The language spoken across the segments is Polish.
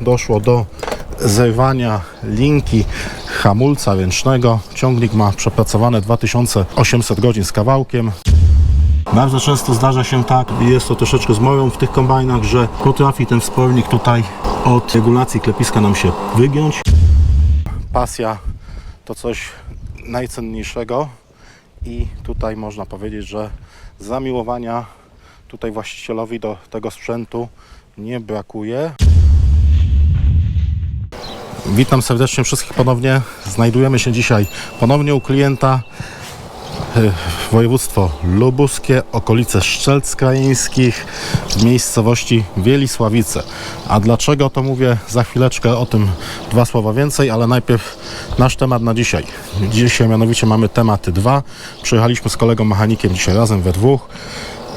doszło do zerwania linki hamulca ręcznego. Ciągnik ma przepracowane 2800 godzin z kawałkiem. Bardzo często zdarza się tak, jest to troszeczkę zmorą w tych kombajnach, że potrafi ten wspornik tutaj od regulacji klepiska nam się wygiąć. Pasja to coś najcenniejszego i tutaj można powiedzieć, że zamiłowania tutaj właścicielowi do tego sprzętu nie brakuje. Witam serdecznie wszystkich ponownie. Znajdujemy się dzisiaj ponownie u klienta. Y, Województwo lubuskie, okolice Szczelc Krajeńskich, w miejscowości Wielisławice. A dlaczego to mówię za chwileczkę o tym dwa słowa więcej, ale najpierw nasz temat na dzisiaj. Dzisiaj mianowicie mamy tematy dwa. Przyjechaliśmy z kolegą mechanikiem dzisiaj razem we dwóch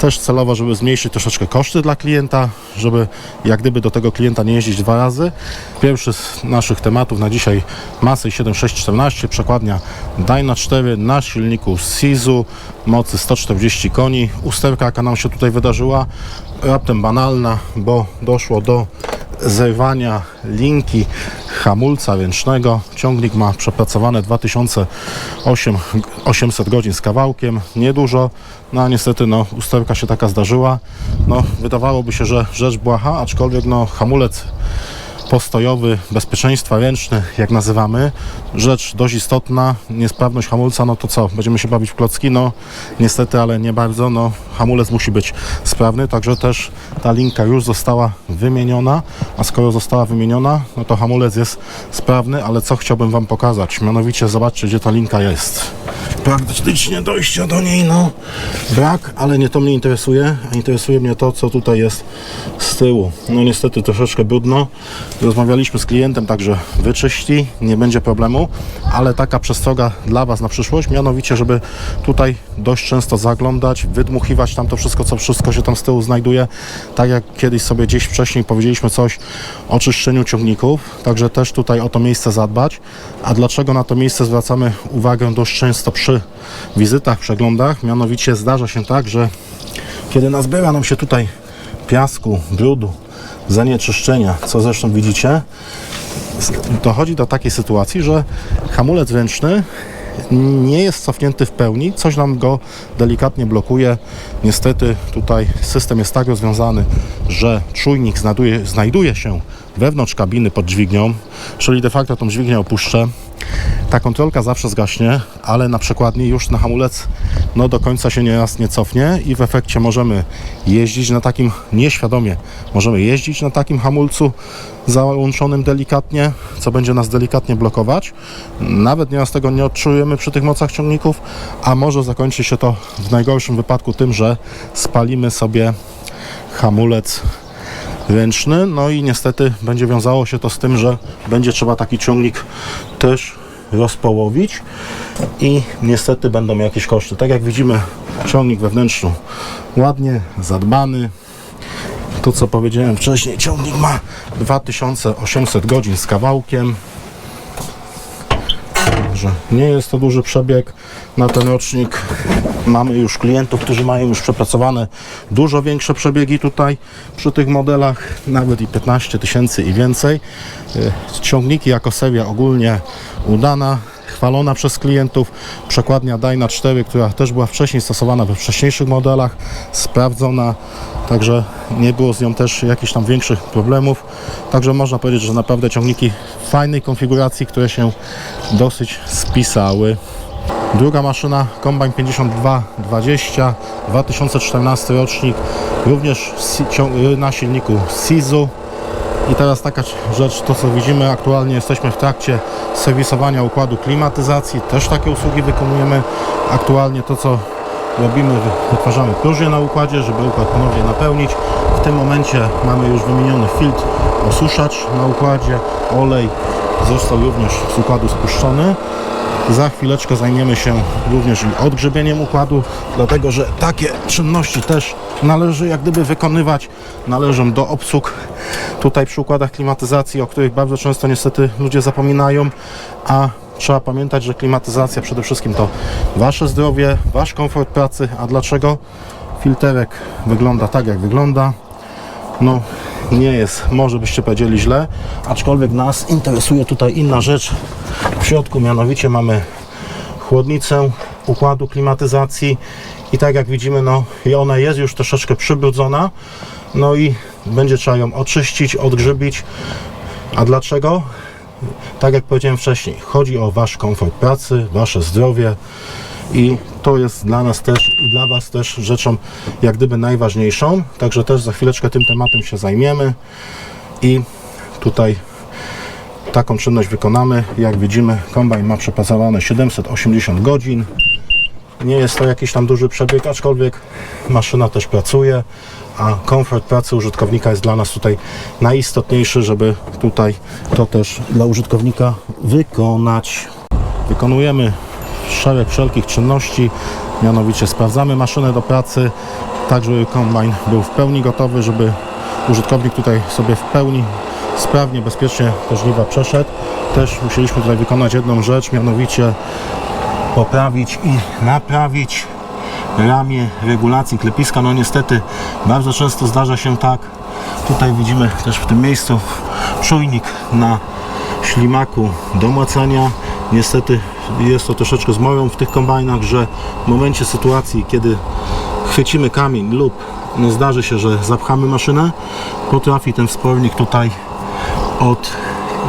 też celowo, żeby zmniejszyć troszeczkę koszty dla klienta, żeby jak gdyby do tego klienta nie jeździć dwa razy. Pierwszy z naszych tematów na dzisiaj Masy 7614, przekładnia Dyna 4 na silniku Sizu, mocy 140 koni. Usterka jaka nam się tutaj wydarzyła, raptem banalna, bo doszło do zerwania linki hamulca ręcznego. Ciągnik ma przepracowane 2800 godzin z kawałkiem, niedużo, no a niestety no, usterka się taka zdarzyła. No, wydawałoby się, że rzecz błaha, aczkolwiek no, hamulec postojowy, bezpieczeństwa ręczny, jak nazywamy, rzecz dość istotna, niesprawność hamulca, no to co, będziemy się bawić w klocki, no niestety, ale nie bardzo, no hamulec musi być sprawny, także też ta linka już została wymieniona, a skoro została wymieniona, no to hamulec jest sprawny, ale co chciałbym Wam pokazać, mianowicie zobaczcie, gdzie ta linka jest. Praktycznie dojścia do niej, no. Brak, ale nie to mnie interesuje, interesuje mnie to, co tutaj jest z tyłu. No niestety troszeczkę brudno, Rozmawialiśmy z klientem, także wyczyści, nie będzie problemu, ale taka przestroga dla Was na przyszłość, mianowicie, żeby tutaj dość często zaglądać, wydmuchiwać tam to wszystko, co wszystko się tam z tyłu znajduje, tak jak kiedyś sobie gdzieś wcześniej powiedzieliśmy coś o czyszczeniu ciągników, także też tutaj o to miejsce zadbać. A dlaczego na to miejsce zwracamy uwagę dość często przy wizytach, przeglądach? Mianowicie zdarza się tak, że kiedy nazbiera nam się tutaj piasku, brudu, zanieczyszczenia, co zresztą widzicie, dochodzi do takiej sytuacji, że hamulec ręczny nie jest cofnięty w pełni, coś nam go delikatnie blokuje. Niestety tutaj system jest tak rozwiązany, że czujnik znajduje, znajduje się wewnątrz kabiny pod dźwignią, czyli de facto tą dźwignię opuszczę. Ta kontrolka zawsze zgaśnie, ale na przekładni już na hamulec no do końca się nieraz nie cofnie i w efekcie możemy jeździć na takim nieświadomie, możemy jeździć na takim hamulcu załączonym delikatnie, co będzie nas delikatnie blokować. Nawet nieraz tego nie odczujemy przy tych mocach ciągników, a może zakończy się to w najgorszym wypadku tym, że spalimy sobie hamulec ręczny, no i niestety będzie wiązało się to z tym, że będzie trzeba taki ciągnik też rozpołowić i niestety będą jakieś koszty. Tak jak widzimy, ciągnik wewnętrzny ładnie zadbany. To co powiedziałem wcześniej, ciągnik ma 2800 godzin z kawałkiem. Także nie jest to duży przebieg na ten rocznik. Mamy już klientów, którzy mają już przepracowane dużo większe przebiegi tutaj przy tych modelach, nawet i 15 tysięcy i więcej. Y, Ciągniki jako seria ogólnie udana, chwalona przez klientów. Przekładnia Dyna 4, która też była wcześniej stosowana we wcześniejszych modelach, sprawdzona, także nie było z nią też jakichś tam większych problemów. Także można powiedzieć, że naprawdę ciągniki fajnej konfiguracji, które się dosyć spisały. Druga maszyna, Combine 5220, 2014 rocznik, również na silniku Sizu. I teraz taka rzecz, to co widzimy aktualnie, jesteśmy w trakcie serwisowania układu klimatyzacji, też takie usługi wykonujemy. Aktualnie to co robimy, wy- wytwarzamy próżnię na układzie, żeby układ ponownie napełnić. W tym momencie mamy już wymieniony filtr, osuszacz na układzie, olej został również z układu spuszczony. Za chwileczkę zajmiemy się również odgrzebieniem układu, dlatego że takie czynności też należy jak gdyby wykonywać, należą do obsług tutaj przy układach klimatyzacji, o których bardzo często niestety ludzie zapominają, a trzeba pamiętać, że klimatyzacja przede wszystkim to Wasze zdrowie, Wasz komfort pracy, a dlaczego? Filterek wygląda tak jak wygląda, no nie jest, może byście powiedzieli źle, aczkolwiek nas interesuje tutaj inna rzecz w środku, mianowicie mamy chłodnicę układu klimatyzacji i tak jak widzimy, no i ona jest już troszeczkę przybrudzona, no i będzie trzeba ją oczyścić, odgrzybić. A dlaczego? Tak jak powiedziałem wcześniej, chodzi o Wasz komfort pracy, Wasze zdrowie i to jest dla nas też i dla Was też rzeczą jak gdyby najważniejszą. Także też za chwileczkę tym tematem się zajmiemy i tutaj taką czynność wykonamy. Jak widzimy, kombajn ma przepracowane 780 godzin. Nie jest to jakiś tam duży przebieg, aczkolwiek maszyna też pracuje, a komfort pracy użytkownika jest dla nas tutaj najistotniejszy, żeby tutaj to też dla użytkownika wykonać. Wykonujemy szereg wszelkich czynności, mianowicie sprawdzamy maszynę do pracy, tak żeby kombajn był w pełni gotowy, żeby użytkownik tutaj sobie w pełni sprawnie, bezpiecznie te przeszedł. Też musieliśmy tutaj wykonać jedną rzecz, mianowicie poprawić i naprawić ramię regulacji klepiska. No niestety bardzo często zdarza się tak. Tutaj widzimy też w tym miejscu czujnik na ślimaku do macania. Niestety jest to troszeczkę zmorą w tych kombajnach, że w momencie sytuacji, kiedy chwycimy kamień lub zdarzy się, że zapchamy maszynę, potrafi ten wspornik tutaj od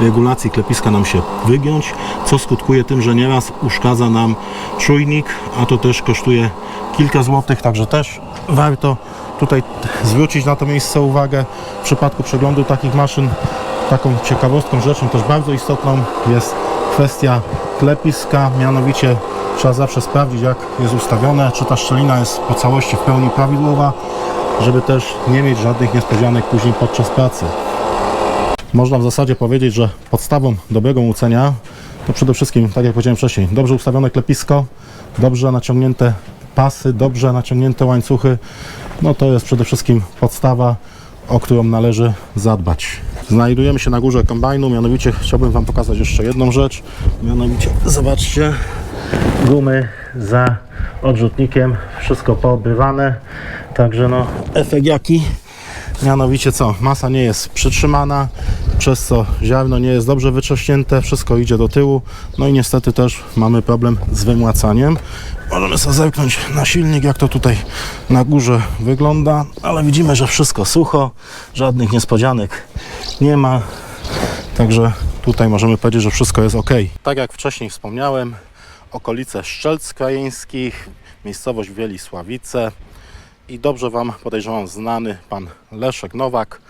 regulacji klepiska nam się wygiąć, co skutkuje tym, że nieraz uszkadza nam czujnik, a to też kosztuje kilka złotych, także też warto tutaj zwrócić na to miejsce uwagę. W przypadku przeglądu takich maszyn taką ciekawostką, rzeczą też bardzo istotną jest kwestia klepiska, mianowicie trzeba zawsze sprawdzić jak jest ustawione, czy ta szczelina jest po całości w pełni prawidłowa, żeby też nie mieć żadnych niespodzianek później podczas pracy. Można w zasadzie powiedzieć, że podstawą dobrego łucenia to przede wszystkim, tak jak powiedziałem wcześniej, dobrze ustawione klepisko, dobrze naciągnięte pasy, dobrze naciągnięte łańcuchy. No to jest przede wszystkim podstawa, o którą należy zadbać. Znajdujemy się na górze kombajnu, mianowicie chciałbym Wam pokazać jeszcze jedną rzecz. Mianowicie, zobaczcie, gumy za odrzutnikiem, wszystko poobrywane. Także no, efekt jaki? Mianowicie co? Masa nie jest przytrzymana, przez co ziarno nie jest dobrze wyczośnięte, wszystko idzie do tyłu. No i niestety też mamy problem z wymłacaniem. Możemy sobie zerknąć na silnik, jak to tutaj na górze wygląda, ale widzimy, że wszystko sucho, żadnych niespodzianek nie ma. Także tutaj możemy powiedzieć, że wszystko jest ok. Tak jak wcześniej wspomniałem, okolice Szczelc Krajeńskich, miejscowość Wielisławice i dobrze Wam podejrzewam znany pan Leszek Nowak,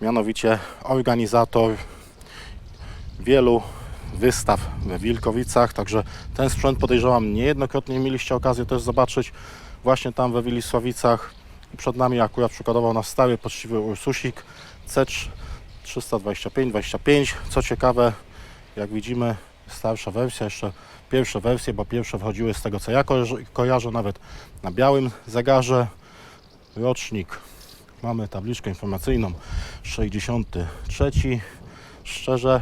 mianowicie organizator wielu wystaw we Wilkowicach, także ten sprzęt podejrzewam niejednokrotnie mieliście okazję też zobaczyć właśnie tam we Wilisławicach. Przed nami akurat przykładował nas stary, poczciwy Ursusik C325-25. Co ciekawe, jak widzimy, starsza wersja, jeszcze pierwsze wersje, bo pierwsze wchodziły z tego co ja kojarzę, nawet na białym zegarze. Rocznik, mamy tabliczkę informacyjną 63. Szczerze,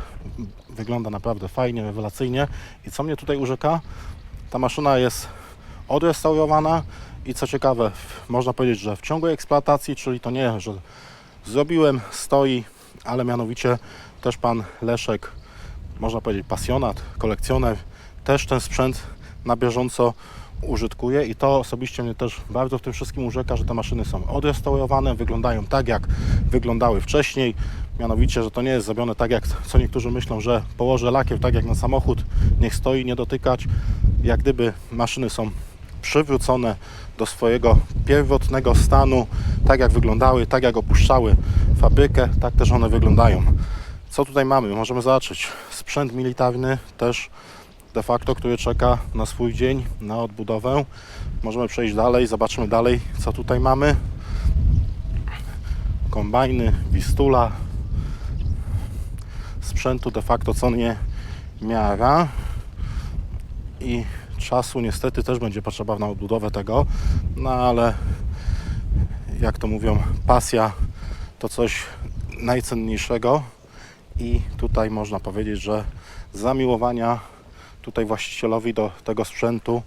wygląda naprawdę fajnie, rewelacyjnie. I co mnie tutaj urzeka, ta maszyna jest odrestaurowana i co ciekawe, można powiedzieć, że w ciągłej eksploatacji, czyli to nie, że zrobiłem, stoi, ale mianowicie też pan Leszek, można powiedzieć pasjonat, kolekcjoner, też ten sprzęt na bieżąco użytkuje i to osobiście mnie też bardzo w tym wszystkim urzeka, że te maszyny są odrestaurowane, wyglądają tak jak wyglądały wcześniej, mianowicie, że to nie jest zrobione tak jak co niektórzy myślą, że położę lakier tak jak na samochód, niech stoi, nie dotykać. Jak gdyby maszyny są przywrócone do swojego pierwotnego stanu, tak jak wyglądały, tak jak opuszczały fabrykę, tak też one wyglądają. Co tutaj mamy? Możemy zobaczyć sprzęt militarny też de facto, który czeka na swój dzień, na odbudowę. Możemy przejść dalej, zobaczymy dalej, co tutaj mamy. Kombajny, Wistula. Sprzętu de facto co nie miara. I czasu niestety też będzie potrzeba na odbudowę tego, no ale jak to mówią, pasja to coś najcenniejszego i tutaj można powiedzieć, że zamiłowania tutaj właścicielowi do tego sprzętu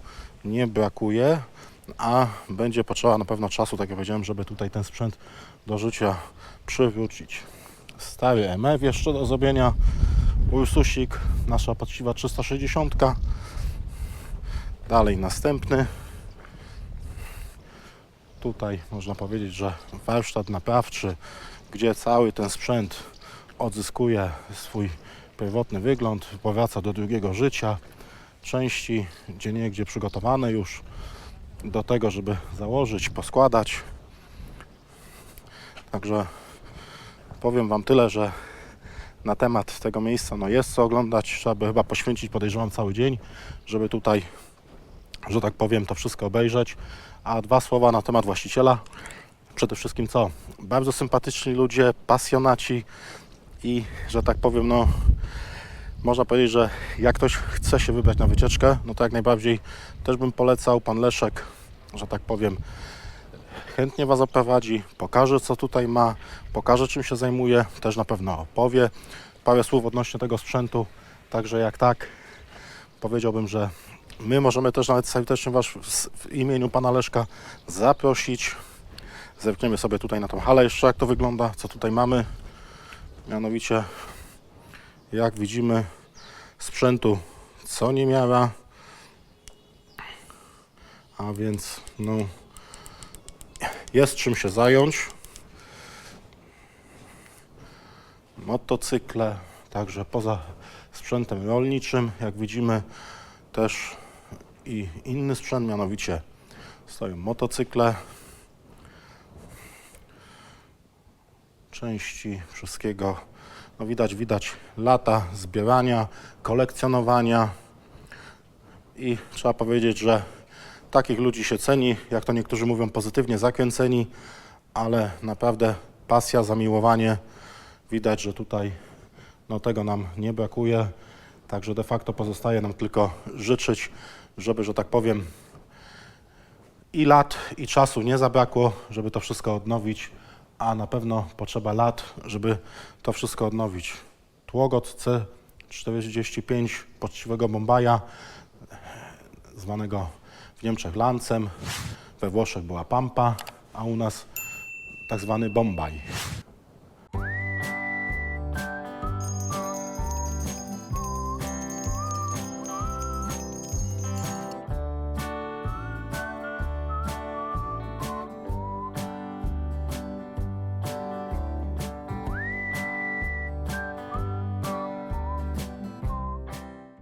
nie brakuje. a będzie potrzeba na pewno czasu, tak jak powiedziałem, żeby tutaj ten sprzęt do życia przywrócić. Stary MF jeszcze do zrobienia, Ursusik, nasza poczciwa 360. Dalej następny. Tutaj można powiedzieć, że warsztat naprawczy, gdzie cały ten sprzęt odzyskuje swój pierwotny wygląd, powraca do drugiego życia. Części gdzie niegdzie przygotowane już do tego, żeby założyć, poskładać. Także powiem Wam tyle, że na temat tego miejsca no jest co oglądać. Trzeba by chyba poświęcić, podejrzewam, cały dzień, żeby tutaj, że tak powiem, to wszystko obejrzeć. A dwa słowa na temat właściciela. Przede wszystkim co? Bardzo sympatyczni ludzie, pasjonaci i, że tak powiem, no można powiedzieć, że jak ktoś chce się wybrać na wycieczkę, no to jak najbardziej też bym polecał. Pan Leszek, że tak powiem, chętnie Was oprowadzi, pokaże co tutaj ma, pokaże czym się zajmuje, też na pewno opowie parę słów odnośnie tego sprzętu. Także jak tak, powiedziałbym, że my możemy też nawet serdecznie Was w, imieniu Pana Leszka zaprosić. Zerkniemy sobie tutaj na tą halę jeszcze, jak to wygląda, co tutaj mamy. Mianowicie, jak widzimy, sprzętu co nie miała. A więc, no, jest czym się zająć. Motocykle, także poza sprzętem rolniczym, jak widzimy, też i inny sprzęt, mianowicie stoją motocykle, części wszystkiego. No widać, widać lata zbierania, kolekcjonowania i trzeba powiedzieć, że takich ludzi się ceni, jak to niektórzy mówią, pozytywnie zakręceni, ale naprawdę pasja, zamiłowanie, widać, że tutaj no, tego nam nie brakuje, także de facto pozostaje nam tylko życzyć, żeby, że tak powiem, i lat, i czasu nie zabrakło, żeby to wszystko odnowić, a na pewno potrzeba lat, żeby to wszystko odnowić. Tłogot C45 poczciwego Bombaja, zwanego w Niemczech Lancem, we Włoszech była Pampa, a u nas tak zwany Bombaj.